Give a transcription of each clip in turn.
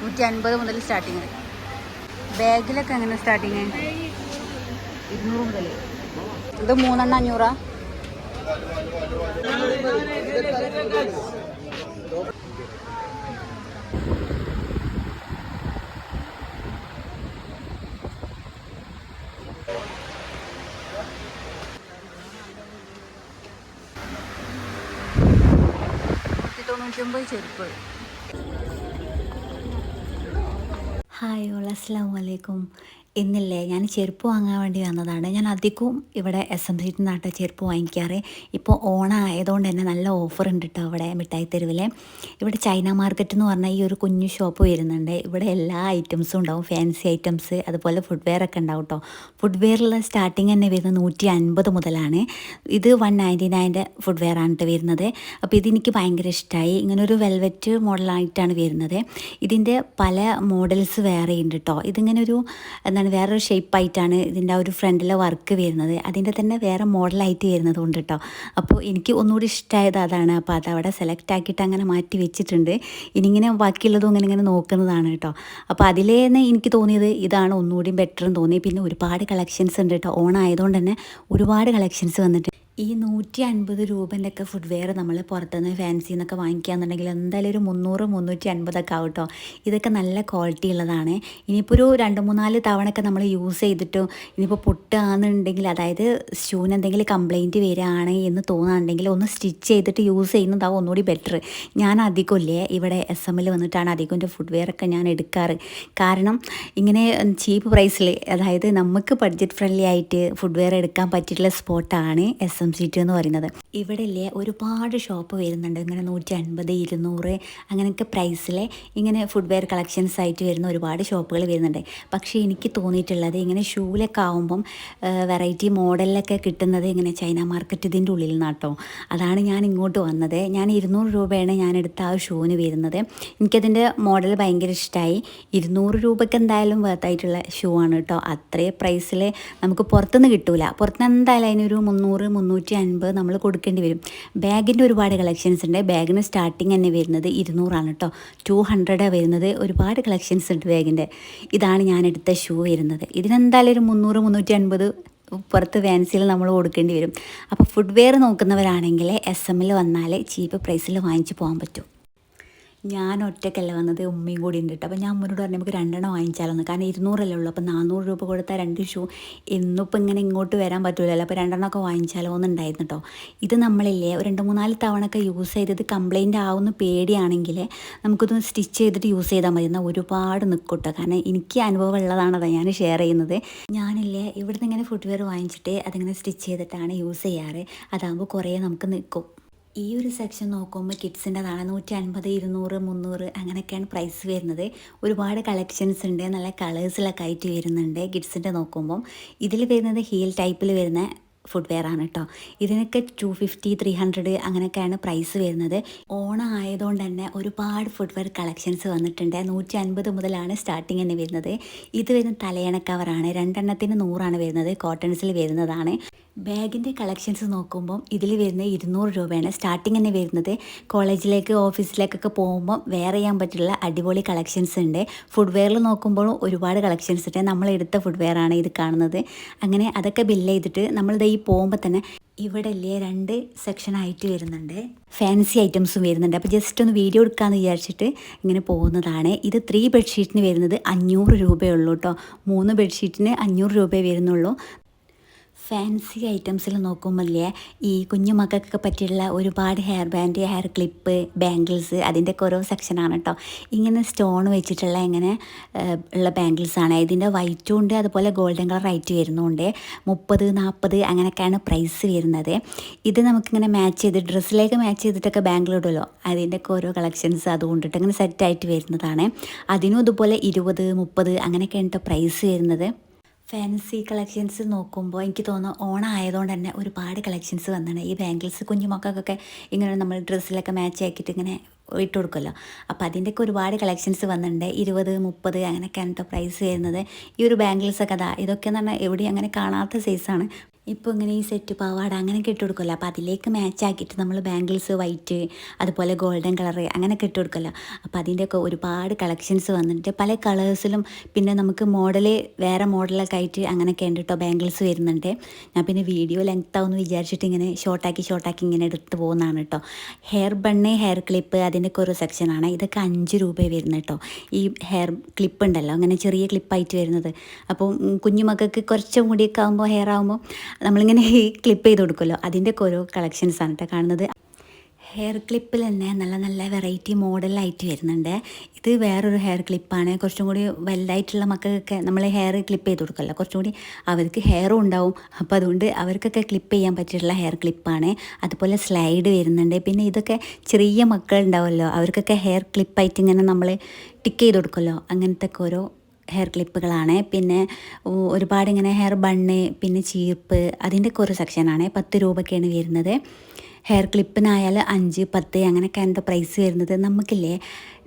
നൂറ്റി അൻപത് മുതൽ സ്റ്റാർട്ടിങ് ബാഗിലൊക്കെ എങ്ങനെ സ്റ്റാർട്ടിങ് ഇരുന്നൂറ് മുതൽ ഇത് മൂന്നെണ്ണം അഞ്ഞൂറാ? തൊണ്ണൂറ്റൊമ്പത് ചെരുപ്പ് ഹായ് ഓൾ അസ്സാം വലൈക്കും ഇന്നില്ലേ? ഞാൻ ചെരുപ്പ് വാങ്ങാൻ വേണ്ടി വന്നതാണ്. ഞാൻ അധികവും ഇവിടെ എസ് എം സിയിൽ നിന്നാട്ടോ ചെരുപ്പ് വാങ്ങിക്കാറ്. ഇപ്പോൾ ഓണായതുകൊണ്ട് തന്നെ നല്ല ഓഫർ ഉണ്ട് കേട്ടോ അവിടെ മിഠായി തെരുവിലെ. ഇവിടെ ചൈന മാർക്കറ്റ് എന്ന് പറഞ്ഞാൽ ഈ ഒരു കുഞ്ഞു ഷോപ്പ് വരുന്നുണ്ട്. ഇവിടെ എല്ലാ ഐറ്റംസും ഉണ്ടാവും. ഫാൻസി ഐറ്റംസ് അതുപോലെ ഫുഡ് വെയർ ഒക്കെ ഉണ്ടാവും കേട്ടോ ഫുഡ് വെയറിലുള്ള സ്റ്റാർട്ടിങ് തന്നെ വരുന്നത് നൂറ്റി അൻപത് മുതലാണ്. ഇത് one ninety nine food wear ആണ് വരുന്നത്. അപ്പോൾ ഇതെനിക്ക് ഭയങ്കര ഇഷ്ടമായി ഇങ്ങനൊരു വെൽവെറ്റ് മോഡലായിട്ടാണ് വരുന്നത്. ഇതിന്റെ പല മോഡൽസ് വേറെ ഉണ്ട് കേട്ടോ ഇതിങ്ങനെ ഒരു എന്താണ് വേറൊരു ഷേപ്പായിട്ടാണ് ഇതിന്റെ ആ ഒരു ഫ്രണ്ടിലെ വർക്ക് വരുന്നത്. അതിന്റെ തന്നെ വേറെ മോഡലായിട്ട് വരുന്നത് കൊണ്ട് കേട്ടോ അപ്പോൾ എനിക്ക് ഒന്നുകൂടി ഇഷ്ടമായത് അതാണ്. അപ്പോൾ അതവിടെ സെലക്ട് ആക്കിയിട്ട് അങ്ങനെ മാറ്റി വെച്ചിട്ടുണ്ട്. ഇനിങ്ങനെ ബാക്കിയുള്ളതും അങ്ങനെ ഇങ്ങനെ നോക്കുന്നതാണ് കേട്ടോ അപ്പോൾ അതിലേന്ന് എനിക്ക് തോന്നിയത് ഇതാണ് ഒന്നുകൂടി ബെറ്റർ എന്ന് തോന്നി. പിന്നെ ഒരുപാട് കളക്ഷൻസ് ഉണ്ട് കേട്ടോ ഓൺ ആയതുകൊണ്ട് തന്നെ ഒരുപാട് കളക്ഷൻസ് വന്നിട്ട് ഈ നൂറ്റി അൻപത് രൂപന്റെയൊക്കെ ഫുഡ് വെയർ നമ്മൾ പുറത്തുനിന്ന് ഫാൻസി എന്നൊക്കെ വാങ്ങിക്കുകയാണെന്നുണ്ടെങ്കിൽ എന്തായാലും ഒരു മുന്നൂറ് മുന്നൂറ്റി അൻപതൊക്കെ ആവും കേട്ടോ ഇതൊക്കെ നല്ല ക്വാളിറ്റി ഉള്ളതാണ്. ഇനിയിപ്പോൾ ഒരു രണ്ട് മൂന്നാൽ തവണയൊക്കെ നമ്മൾ യൂസ് ചെയ്തിട്ടും ഇനിയിപ്പോൾ പൊട്ടുകയാണെന്നുണ്ടെങ്കിൽ അതായത് ഷൂന് എന്തെങ്കിലും കംപ്ലൈന്റ് വരികയാണ് എന്ന് തോന്നുകയാണെങ്കിൽ ഒന്ന് സ്റ്റിച്ച് ചെയ്തിട്ട് യൂസ് ചെയ്യുന്നതാവും ഒന്നുകൂടി ബെറ്റർ ഞാൻ അധികം ഇല്ലേ ഇവിടെ എസ് എമ്മിൽ വന്നിട്ടാണ് അധികം എന്റെ ഫുഡ് വെയർ ഒക്കെ ഞാൻ എടുക്കാറ്. കാരണം ഇങ്ങനെ ചീപ്പ് പ്രൈസിൽ അതായത് നമുക്ക് ബഡ്ജറ്റ് ഫ്രണ്ട്ലി ആയിട്ട് ഫുഡ് വെയർ എടുക്കാൻ പറ്റിയിട്ടുള്ള സ്പോട്ടാണ് എസ് എം സി ടി എന്ന് പറയുന്നത്. ഇവിടെ ഇല്ലേ ഒരുപാട് ഷോപ്പ് വരുന്നുണ്ട്. ഇങ്ങനെ നൂറ്റി അൻപത് ഇരുന്നൂറ് അങ്ങനെയൊക്കെ പ്രൈസിലെ ഇങ്ങനെ ഫുഡ് വെയർ കളക്ഷൻസ് ആയിട്ട് വരുന്ന ഒരുപാട് ഷോപ്പുകൾ വരുന്നുണ്ട്. പക്ഷേ എനിക്ക് തോന്നിയിട്ടുള്ളത് ഇങ്ങനെ ഷൂലൊക്കെ ആവുമ്പം വെറൈറ്റി മോഡലിലൊക്കെ കിട്ടുന്നത് ഇങ്ങനെ ചൈന മാർക്കറ്റ് ഇതിന്റെ ഉള്ളിൽ നിന്നാട്ടോ അതാണ് ഞാൻ ഇങ്ങോട്ട് വന്നത്. ഞാൻ ഇരുന്നൂറ് രൂപയാണ് ഞാൻ എടുത്ത ആ ഷൂവിന് വരുന്നത്. എനിക്കതിന്റെ മോഡൽ ഭയങ്കര ഇഷ്ടമായി ഇരുന്നൂറ് രൂപയ്ക്ക് എന്തായാലും വേർത്തായിട്ടുള്ള ഷൂ ആണ് കേട്ടോ അത്രേ പ്രൈസിൽ നമുക്ക് പുറത്തുനിന്ന് കിട്ടൂല. പുറത്തുനിന്ന് എന്തായാലും അതിനൊരു മുന്നൂറ് മുന്നൂറ് മുന്നൂറ്റി അൻപത് നമ്മൾ കൊടുക്കേണ്ടി വരും. ബാഗിന്റെ ഒരുപാട് കളക്ഷൻസ് ഉണ്ട്. ബാഗിന് സ്റ്റാർട്ടിങ് തന്നെ വരുന്നത് ഇരുന്നൂറാണ് കേട്ടോ. ടു ഹൺഡ്രഡാണ് വരുന്നത്. ഒരുപാട് കളക്ഷൻസ് ഉണ്ട് ബാഗിന്റെ. ഇതാണ് ഞാൻ എടുത്ത ഷൂ വരുന്നത്. ഇതിനെന്തായാലും ഒരു മുന്നൂറ് മുന്നൂറ്റി അൻപത് പുറത്ത് ഫാൻസിയിൽ നമ്മൾ കൊടുക്കേണ്ടി വരും. അപ്പോൾ ഫുഡ് വെയർ നോക്കുന്നവരാണെങ്കിൽ എസ് എമ്മിൽ വന്നാൽ ചീപ്പ് പ്രൈസിൽ വാങ്ങിച്ച് പോകാൻ പറ്റും. ഞാൻ ഒറ്റക്കല്ല വന്നത് ഉമ്മയും കൂടി ഉണ്ട് കേട്ടോ അപ്പോൾ ഞാൻ അമ്മനോട് പറഞ്ഞു നമുക്ക് രണ്ടെണ്ണം വാങ്ങിച്ചാലൊന്ന് കാരണം ഇരുന്നൂറല്ലേ ഉള്ളൂ. അപ്പോൾ നാനൂറ് രൂപ കൊടുത്താൽ രണ്ട് ഷൂ. എന്നിപ്പോൾ ഇങ്ങനെ ഇങ്ങോട്ട് വരാൻ പറ്റൂലല്ലോ. അപ്പോൾ രണ്ടെണ്ണമൊക്കെ വാങ്ങിച്ചാലോ എന്നുണ്ടായിരുന്നു കേട്ടോ ഇത് നമ്മളില്ലേ രണ്ട് മൂന്നാൽ ഒക്കെ യൂസ് ചെയ്തത് കംപ്ലൈന്റ് ആവുന്ന പേടിയാണെങ്കിൽ നമുക്കിതൊന്ന് സ്റ്റിച്ച് ചെയ്തിട്ട് യൂസ് ചെയ്താൽ മതി. എന്നാൽ ഒരുപാട് നിൽക്കട്ടോ കാരണം എനിക്ക് അനുഭവം ഉള്ളതാണത് ഞാൻ ഷെയർ ചെയ്യുന്നത്. ഞാനില്ലേ ഇവിടുന്ന് ഇങ്ങനെ ഫുട്വെയർ വാങ്ങിച്ചിട്ട് അതിങ്ങനെ സ്റ്റിച്ച് ചെയ്തിട്ടാണ് യൂസ് ചെയ്യാറ്. അതാകുമ്പോൾ കുറേ നമുക്ക് നിൽക്കും ഈ ഒരു സെക്ഷൻ നോക്കുമ്പോൾ കിഡ്സിന്റെതാണ് നൂറ്റി അൻപത് ഇരുന്നൂറ് മുന്നൂറ് അങ്ങനെയൊക്കെയാണ് പ്രൈസ് വരുന്നത്. ഒരുപാട് കളക്ഷൻസ് ഉണ്ട് നല്ല കളേഴ്സിലൊക്കെ ആയിട്ട് വരുന്നുണ്ട് കിഡ്സിന്റെ നോക്കുമ്പം. ഇതിൽ വരുന്നത് ഹീൽ ടൈപ്പിൽ വരുന്ന ഫുഡ് ആണ് കേട്ടോ ഇതിനൊക്കെ ടു ഫിഫ്റ്റി ത്രീ ഹൺഡ്രഡ് അങ്ങനെയൊക്കെയാണ് പ്രൈസ് വരുന്നത്. ഓണം ആയതുകൊണ്ട് തന്നെ ഒരുപാട് ഫുഡ് വെയർ കളക്ഷൻസ് വന്നിട്ടുണ്ട്. നൂറ്റി അൻപത് മുതലാണ് സ്റ്റാർട്ടിങ് തന്നെ വരുന്നത്. ഇത് വരുന്ന തലയണ കവറാണ് രണ്ടെണ്ണത്തിന് നൂറാണ് വരുന്നത്. കോട്ടൺസിൽ വരുന്നതാണ്. ബാഗിന്റെ കളക്ഷൻസ് നോക്കുമ്പം ഇതിൽ വരുന്നത് ഇരുന്നൂറ് രൂപയാണ് സ്റ്റാർട്ടിങ് തന്നെ വരുന്നത്. കോളേജിലേക്ക് ഓഫീസിലേക്കൊക്കെ പോകുമ്പോൾ വെയർ ചെയ്യാൻ പറ്റുള്ള അടിപൊളി കളക്ഷൻസ് ഉണ്ട്. ഫുഡ് വെയറിൽ നോക്കുമ്പോഴും ഒരുപാട് കളക്ഷൻസ് ഉണ്ട്. നമ്മൾ എടുത്ത ഫുഡ് വെയറാണ് ഇത് കാണുന്നത്. അങ്ങനെ അതൊക്കെ ബില്ല് ചെയ്തിട്ട് നമ്മളിത് ഈ പോകുമ്പോൾ തന്നെ ഇവിടെ അല്ലേ രണ്ട് സെക്ഷൻ ആയിട്ട് വരുന്നുണ്ട്. ഫാൻസി ഐറ്റംസും വരുന്നുണ്ട്. അപ്പോൾ ജസ്റ്റ് ഒന്ന് വീഡിയോ എടുക്കാമെന്ന് വിചാരിച്ചിട്ട് ഇങ്ങനെ പോകുന്നതാണ്. ഇത് ത്രീ ബെഡ്ഷീറ്റിന് വരുന്നത് അഞ്ഞൂറ് രൂപയുള്ളൂ കേട്ടോ മൂന്ന് ബെഡ്ഷീറ്റിന് അഞ്ഞൂറ് രൂപയേ വരുന്നുള്ളൂ. ഫാൻസി ഐറ്റംസിൽ നോക്കുമ്പോഴേ ഈ കുഞ്ഞു മക്കൾക്കൊക്കെ പറ്റിയുള്ള ഒരുപാട് hair band hair clip bangles അതിന്റെയൊക്കെ ഓരോ സെക്ഷനാണ് കേട്ടോ ഇങ്ങനെ സ്റ്റോൺ വെച്ചിട്ടുള്ള ഇങ്ങനെ ഉള്ള ബാംഗിൾസാണ് ഇതിന്റെ വൈറ്റും ഉണ്ട് അതുപോലെ ഗോൾഡൻ കളർ ആയിട്ട് വരുന്നുണ്ട് മുപ്പത് നാൽപ്പത് അങ്ങനെയൊക്കെയാണ് പ്രൈസ് വരുന്നത്. ഇത് നമുക്കിങ്ങനെ മാച്ച് ചെയ്ത് ഡ്രസ്സിലേക്ക് മാച്ച് ചെയ്തിട്ടൊക്കെ ബാംഗിൾ ഇടുമല്ലോ അതിന്റെയൊക്കെ ഓരോ കളക്ഷൻസ് അതുകൊണ്ടിട്ട് ഇങ്ങനെ സെറ്റായിട്ട് വരുന്നതാണ്. അതിനും ഇതുപോലെ ഇരുപത് മുപ്പത് അങ്ങനെയൊക്കെയാണ് കേട്ടോ പ്രൈസ് വരുന്നത്. ഫാൻസി കളക്ഷൻസ് നോക്കുമ്പോൾ എനിക്ക് തോന്നുന്നു ഓണമായതുകൊണ്ട് തന്നെ ഒരുപാട് കളക്ഷൻസ് വന്നാണ് ഈ ബാംഗിൾസ് കുഞ്ഞു മക്കൾക്കൊക്കെ ഇങ്ങനെ നമ്മൾ ഡ്രസ്സിലൊക്കെ മാച്ച് ആക്കിയിട്ട് ഇങ്ങനെ ഇട്ട് കൊടുക്കുമല്ലോ. അപ്പോൾ അതിന്റെയൊക്കെ ഒരുപാട് കളക്ഷൻസ് വന്നിട്ടുണ്ട്. ഇരുപത് മുപ്പത് അങ്ങനെയൊക്കെയാണ് കേട്ടോ പ്രൈസ് വരുന്നത്. ഈ ഒരു ബാംഗിൾസൊക്കെ അതാ ഇതൊക്കെ എന്ന് പറഞ്ഞാൽ എവിടെയും അങ്ങനെ കാണാത്ത സൈസാണ് ഇപ്പോൾ ഇങ്ങനെ ഈ സെറ്റ് പാവാട അങ്ങനെയൊക്കെ ഇട്ട് കൊടുക്കുമല്ലോ അപ്പോൾ അതിലേക്ക് മാച്ച് ആക്കിയിട്ട് നമ്മൾ ബാംഗിൾസ് വൈറ്റ് അതുപോലെ ഗോൾഡൻ കളറ് അങ്ങനെയൊക്കെ ഇട്ട് കൊടുക്കുമല്ലോ അപ്പോൾ അതിന്റെയൊക്കെ ഒരുപാട് കളക്ഷൻസ് വന്നിട്ട് പല കളേഴ്സിലും പിന്നെ നമുക്ക് മോഡൽ വേറെ മോഡലൊക്കെ ആയിട്ട് അങ്ങനെയൊക്കെ ഉണ്ട് കേട്ടോ ബാംഗിൾസ് വരുന്നുണ്ട്. ഞാൻ പിന്നെ വീഡിയോ ലെങ്ത് ആവുമെന്ന് വിചാരിച്ചിട്ട് ഇങ്ങനെ ഷോർട്ടാക്കി ഷോർട്ടാക്കി ഇങ്ങനെ എടുത്ത് പോകുന്നതാണ് കേട്ടോ ഹെയർ ബണ്ണ് ഹെയർ ക്ലിപ്പ് അതിന്റെയൊക്കെ ഒരു സെക്ഷനാണ് ഇതൊക്കെ അഞ്ച് രൂപ വരുന്നത് കേട്ടോ ഈ ഹെയർ ക്ലിപ്പ് ഉണ്ടല്ലോ. അങ്ങനെ ചെറിയ ക്ലിപ്പായിട്ട് വരുന്നത്. അപ്പോൾ കുഞ്ഞുമക്കൾക്ക് കുറച്ചും കൂടിയൊക്കെ ആകുമ്പോൾ ഹെയർ ആകുമ്പോൾ നമ്മളിങ്ങനെ ക്ലിപ്പ് ചെയ്ത് കൊടുക്കുമല്ലോ. അതിന്റെയൊക്കെ ഓരോ കളക്ഷൻസാണ് കേട്ടോ കാണുന്നത്. ഹെയർ ക്ലിപ്പിൽ തന്നെ നല്ല നല്ല വെറൈറ്റി മോഡലായിട്ട് വരുന്നുണ്ട്. ഇത് വേറൊരു ഹെയർ ക്ലിപ്പാണ് കുറച്ചും കൂടി വലുതായിട്ടുള്ള മക്കൾക്കൊക്കെ നമ്മൾ ഹെയർ ക്ലിപ്പ് ചെയ്ത് കൊടുക്കല്ലോ. കുറച്ചും കൂടി അവർക്ക് ഹെയറും ഉണ്ടാവും. അപ്പോൾ അതുകൊണ്ട് അവർക്കൊക്കെ ക്ലിപ്പ് ചെയ്യാൻ പറ്റിയിട്ടുള്ള ഹെയർ ക്ലിപ്പാണ് അതുപോലെ സ്ലൈഡ് വരുന്നുണ്ട്. പിന്നെ ഇതൊക്കെ ചെറിയ മക്കളുണ്ടാവുമല്ലോ അവർക്കൊക്കെ ഹെയർ ക്ലിപ്പായിട്ട് ഇങ്ങനെ നമ്മൾ ടിക്ക് ചെയ്ത് കൊടുക്കുമല്ലോ അങ്ങനത്തെ ഓരോ ഹെയർ ക്ലിപ്പുകളാണ് പിന്നെ ഒരുപാട് ഇങ്ങനെ ഹെയർ ബണ്ണ് പിന്നെ ചീർപ്പ് അതിന്റെ ഒരു സെക്ഷനാണ് പത്ത് രൂപയ്ക്കാണ് വരുന്നത്. ഹെയർ ക്ലിപ്പിനായാൽ അഞ്ച് പത്ത് അങ്ങനെയൊക്കെ എന്താ പ്രൈസ് വരുന്നത്. നമുക്കില്ലേ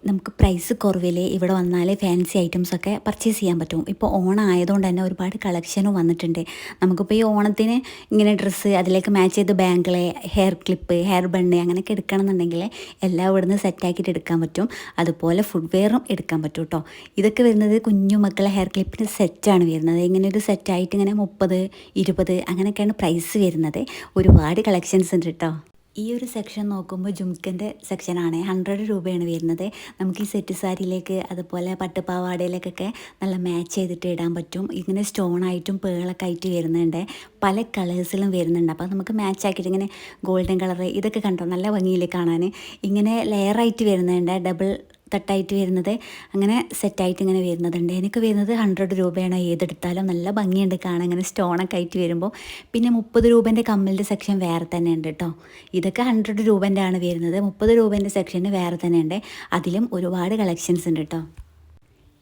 നമുക്ക് പ്രൈസ് കുറവിൽ ഇവിടെ വന്നാലേ ഫാൻസി ഐറ്റംസൊക്കെ പർച്ചേസ് ചെയ്യാൻ പറ്റും. ഇപ്പോൾ ഓണം ആയതുകൊണ്ട് തന്നെ ഒരുപാട് കളക്ഷനും വന്നിട്ടുണ്ട്. നമുക്കിപ്പോൾ ഈ ഓണത്തിന് ഇങ്ങനെ ഡ്രസ്സ് അതിലേക്ക് മാച്ച് ചെയ്ത് bangle hair clip hair bun അങ്ങനെയൊക്കെ എടുക്കണമെന്നുണ്ടെങ്കിൽ എല്ലാം ഇവിടുന്ന് സെറ്റാക്കിയിട്ട് എടുക്കാൻ പറ്റും. അതുപോലെ ഫുഡ് വെയറും എടുക്കാൻ പറ്റും കേട്ടോ ഇതൊക്കെ വരുന്നത് കുഞ്ഞു മക്കളെ ഹെയർ ക്ലിപ്പിന് സെറ്റാണ് വരുന്നത്. ഇങ്ങനെ ഒരു സെറ്റായിട്ട് ഇങ്ങനെ മുപ്പത് ഇരുപത് അങ്ങനെയൊക്കെയാണ് പ്രൈസ് വരുന്നത്. ഒരുപാട് കളക്ഷൻസ് ഉണ്ട് കേട്ടോ ഈ ഒരു സെക്ഷൻ നോക്കുമ്പോൾ ജുംക്കന്റെ സെക്ഷനാണ് ഹൺഡ്രഡ് രൂപയാണ് വരുന്നത്. നമുക്ക് ഈ സെറ്റ് സാരിയിലേക്ക് അതുപോലെ പട്ടുപാവാടയിലേക്കൊക്കെ നല്ല മാച്ച് ചെയ്തിട്ട് ഇടാൻ പറ്റും. ഇങ്ങനെ സ്റ്റോണായിട്ടും പേളൊക്കെ ആയിട്ട് വരുന്നുണ്ട്. പല കളേഴ്സിലും വരുന്നുണ്ട്. അപ്പോൾ നമുക്ക് മാച്ച് ആക്കിയിട്ട് ഇങ്ങനെ ഗോൾഡൻ കളർ ഇതൊക്കെ കണ്ടോ? നല്ല ഭംഗിയിൽ കാണാൻ ഇങ്ങനെ ലെയറായിട്ട് വരുന്നുണ്ട്. ഡബിൾ തട്ടായിട്ട് വരുന്നത്. അങ്ങനെ സെറ്റായിട്ട് ഇങ്ങനെ വരുന്നതുണ്ട് എനിക്ക് വരുന്നത് ഹൺഡ്രഡ് രൂപയാണ്. ഏതെടുത്താലും നല്ല ഭംഗിയുണ്ട് കാണാൻ. ഇങ്ങനെ സ്റ്റോണൊക്കെ ആയിട്ട് വരുമ്പോൾ പിന്നെ മുപ്പത് രൂപേന്റെ കമ്മലിന്റെ സെക്ഷൻ വേറെ തന്നെ ഉണ്ട് കേട്ടോ ഇതൊക്കെ ഹൺഡ്രഡ് രൂപേന്റെ ആണ് വരുന്നത്. മുപ്പത് രൂപേന്റെ സെക്ഷന് വേറെ തന്നെ ഉണ്ട് അതിലും ഒരുപാട് കളക്ഷൻസ് ഉണ്ട് കേട്ടോ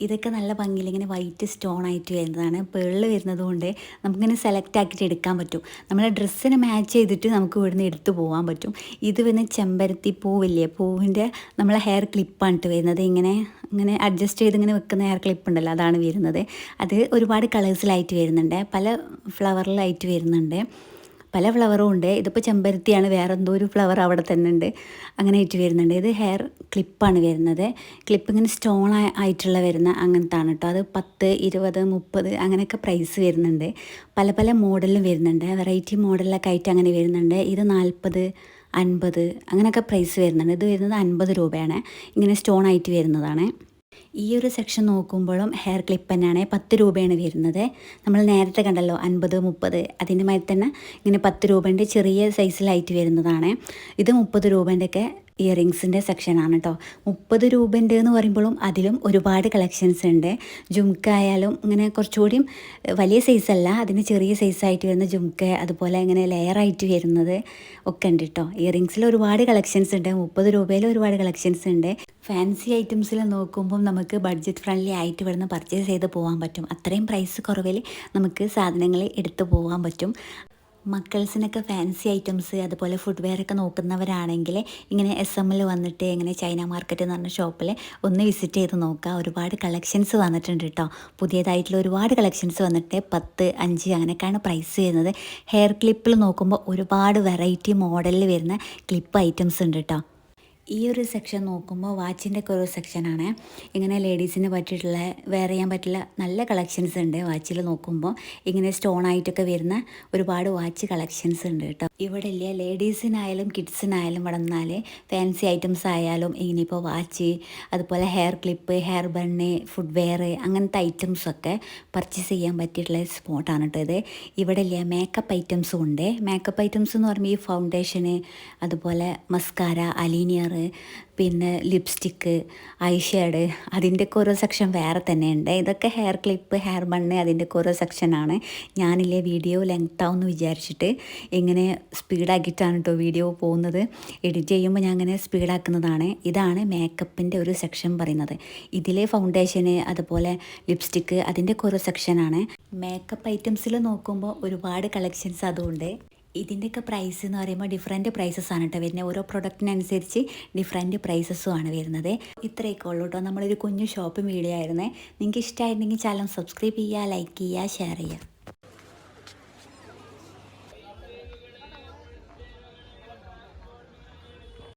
ഇതൊക്കെ നല്ല ഭംഗിയിൽ ഇങ്ങനെ വൈറ്റ് സ്റ്റോൺ ആയിട്ട് വരുന്നതാണ്. പേളിൽ വരുന്നത് കൊണ്ട് നമുക്കിങ്ങനെ സെലക്ട് ആക്കിയിട്ട് എടുക്കാൻ പറ്റും. നമ്മളെ ഡ്രസ്സിനെ മാച്ച് ചെയ്തിട്ട് നമുക്ക് ഇവിടുന്ന് എടുത്തു പോകാൻ പറ്റും. ഇത് പിന്നെ ചെമ്പരത്തി പൂവില്ലേ? പൂവിന്റെ നമ്മളെ ഹെയർ ക്ലിപ്പാണ് ഇട്ട് വരുന്നത്. ഇങ്ങനെ ഇങ്ങനെ അഡ്ജസ്റ്റ് ചെയ്ത് ഇങ്ങനെ വെക്കുന്ന ഹെയർ ക്ലിപ്പ് ഉണ്ടല്ലോ അതാണ് വരുന്നത്. അത് ഒരുപാട് കളേഴ്സിലായിട്ട് വരുന്നുണ്ട്. പല ഫ്ലവറിലായിട്ട് വരുന്നുണ്ട്. പല ഫ്ലവറും ഉണ്ട്. ഇതിപ്പോൾ ചെമ്പരത്തിയാണ് വേറെ എന്തോ ഒരു ഫ്ലവർ അവിടെ തന്നെ ഉണ്ട്. അങ്ങനെ ആയിട്ട് വരുന്നുണ്ട്. ഇത് ഹെയർ ക്ലിപ്പാണ് വരുന്നത്. ക്ലിപ്പ് ഇങ്ങനെ സ്റ്റോൺ ആയിട്ടുള്ള വരുന്ന അങ്ങനത്താണ് കേട്ടോ. അത് പത്ത് ഇരുപത് മുപ്പത് അങ്ങനെയൊക്കെ പ്രൈസ് വരുന്നുണ്ട്. പല പല മോഡലും വരുന്നുണ്ട്. വെറൈറ്റി മോഡലൊക്കെ ആയിട്ട് അങ്ങനെ വരുന്നുണ്ട്. ഇത് നാൽപ്പത് അൻപത് അങ്ങനെയൊക്കെ പ്രൈസ് വരുന്നുണ്ട്. ഇത് വരുന്നത് അൻപത് രൂപയാണ്. ഇങ്ങനെ സ്റ്റോൺ ആയിട്ട് വരുന്നതാണ്. ഈ ഒരു സെക്ഷൻ നോക്കുമ്പോഴും ഹെയർ ക്ലിപ്പ് തന്നെയാണ്. പത്ത് രൂപയാണ് വരുന്നത്. നമ്മൾ നേരത്തെ കണ്ടല്ലോ അൻപത് മുപ്പത് അതിന്റെ മാതിരി തന്നെ ഇങ്ങനെ പത്ത് രൂപേന്റെ ചെറിയ സൈസിലായിട്ട് വരുന്നതാണ്. ഇത് മുപ്പത് രൂപേന്റെ ഒക്കെ ഇയറിങ്സിന്റെ സെക്ഷനാണ് കേട്ടോ മുപ്പത് രൂപന്റെ എന്ന് പറയുമ്പോഴും അതിലും ഒരുപാട് കളക്ഷൻസ് ഉണ്ട്. ജുംക്ക ആയാലും ഇങ്ങനെ കുറച്ചുകൂടിയും വലിയ സൈസല്ല. അതിന് ചെറിയ സൈസായിട്ട് വരുന്ന ജുംക്ക അതുപോലെ ഇങ്ങനെ ലെയറായിട്ട് വരുന്നത് ഒക്കെ ഉണ്ട് കേട്ടോ ഇയറിങ്സിൽ ഒരുപാട് കളക്ഷൻസ് ഉണ്ട്. മുപ്പത് രൂപയിൽ ഒരുപാട് കളക്ഷൻസ് ഉണ്ട്. ഫാൻസി ഐറ്റംസിൽ നോക്കുമ്പം നമുക്ക് ബഡ്ജറ്റ് ഫ്രണ്ട്ലി ആയിട്ട് ഇവിടുന്ന് പർച്ചേസ് ചെയ്ത് പോകാൻ പറ്റും. അത്രയും പ്രൈസ് കുറവിൽ നമുക്ക് സാധനങ്ങൾ എടുത്തു പോകാൻ പറ്റും. മക്കൾസിനൊക്കെ ഫാൻസി ഐറ്റംസ് അതുപോലെ ഫുഡ്വെയർ ഒക്കെ നോക്കുന്നവരാണെങ്കിൽ ഇങ്ങനെ എസ് എമ്മിൽ വന്നിട്ട് ഇങ്ങനെ ചൈന മാർക്കറ്റ് എന്ന് പറഞ്ഞ ഷോപ്പിൽ ഒന്ന് വിസിറ്റ് ചെയ്ത് നോക്കുക ഒരുപാട് കളക്ഷൻസ് വന്നിട്ടുണ്ട് കേട്ടോ പുതിയതായിട്ടുള്ള ഒരുപാട് കളക്ഷൻസ് വന്നിട്ട് പത്ത് അഞ്ച് അങ്ങനെയൊക്കെയാണ് പ്രൈസ് വരുന്നത്. ഹെയർ ക്ലിപ്പിൽ നോക്കുമ്പോൾ ഒരുപാട് വെറൈറ്റി മോഡലിൽ വരുന്ന ക്ലിപ്പ് ഐറ്റംസ് ഉണ്ട് കേട്ടോ ഈ ഒരു സെക്ഷൻ നോക്കുമ്പോൾ വാച്ചിന്റെ ഒക്കെ ഒരു സെക്ഷനാണ് ഇങ്ങനെ ലേഡീസിന് പറ്റിയിട്ടുള്ള വെയർ ചെയ്യാൻ പറ്റില്ല നല്ല കളക്ഷൻസ് ഉണ്ട്. വാച്ചിൽ നോക്കുമ്പോൾ ഇങ്ങനെ സ്റ്റോൺ ആയിട്ടൊക്കെ വരുന്ന ഒരുപാട് വാച്ച് കളക്ഷൻസ് ഉണ്ട് കേട്ടോ. ഇവിടെ ഇല്ല ലേഡീസിനായാലും കിഡ്സിനായാലും വന്നാൽ ഫാൻസി ഐറ്റംസ് ആയാലും ഇനിയിപ്പോൾ വാച്ച് അതുപോലെ hair clip hair bun footwear അങ്ങനത്തെ ഐറ്റംസൊക്കെ പർച്ചേസ് ചെയ്യാൻ പറ്റിയിട്ടുള്ള സ്പോട്ടാണ് കേട്ടോ ഇത്. ഇവിടെ ഇല്ല മേക്കപ്പ് ഐറ്റംസും ഉണ്ട്. മേക്കപ്പ് ഐറ്റംസ് എന്ന് പറയുമ്പോൾ ഈ ഫൗണ്ടേഷന് അതുപോലെ മസ്കാര അലീനിയർ പിന്നെ ലിപ്സ്റ്റിക്ക് ഐ ഷേഡ് അതിന്റെയൊക്കെ ഓരോ സെക്ഷൻ വേറെ തന്നെ ഉണ്ട് ഇതൊക്കെ ഹെയർ ക്ലിപ്പ് ഹെയർ ബണ്ണ് അതിന്റെയൊക്കെ ഓരോ സെക്ഷനാണ് ഞാനില്ലേ വീഡിയോ ലെങ്ത് ആവുമെന്ന് വിചാരിച്ചിട്ട് ഇങ്ങനെ സ്പീഡാക്കിയിട്ടാണ് കേട്ടോ വീഡിയോ പോകുന്നത്. എഡിറ്റ് ചെയ്യുമ്പോൾ ഞാൻ അങ്ങനെ സ്പീഡാക്കുന്നതാണ് ഇതാണ് മേക്കപ്പിന്റെ ഒരു സെക്ഷൻ പറയുന്നത്. ഇതിലെ ഫൗണ്ടേഷന് അതുപോലെ ലിപ്സ്റ്റിക്ക് അതിന്റെയൊക്കെ ഓരോ സെക്ഷനാണ് മേക്കപ്പ് ഐറ്റംസിൽ നോക്കുമ്പോൾ ഒരുപാട് കളക്ഷൻസ് അതുകൊണ്ട് ഇതിന്റെയൊക്കെ പ്രൈസ് എന്ന് പറയുമ്പോൾ ഡിഫറെന്റ് പ്രൈസസ് ആണ് കേട്ടോ വരുന്നത്. ഓരോ പ്രൊഡക്റ്റിനനുസരിച്ച് ഡിഫറെന്റ് പ്രൈസസും ആണ് വരുന്നത്. ഇത്രയൊക്കെ ഉള്ളൂ കേട്ടോ. നമ്മളൊരു കുഞ്ഞു ഷോപ്പിംഗ് വീഡിയോ ആയിരുന്നേ നിങ്ങൾക്ക് ഇഷ്ടമായിട്ടുണ്ടെങ്കിൽ ചാനൽ സബ്സ്ക്രൈബ് ചെയ്യുക ലൈക്ക് ചെയ്യുക ഷെയർ ചെയ്യുക.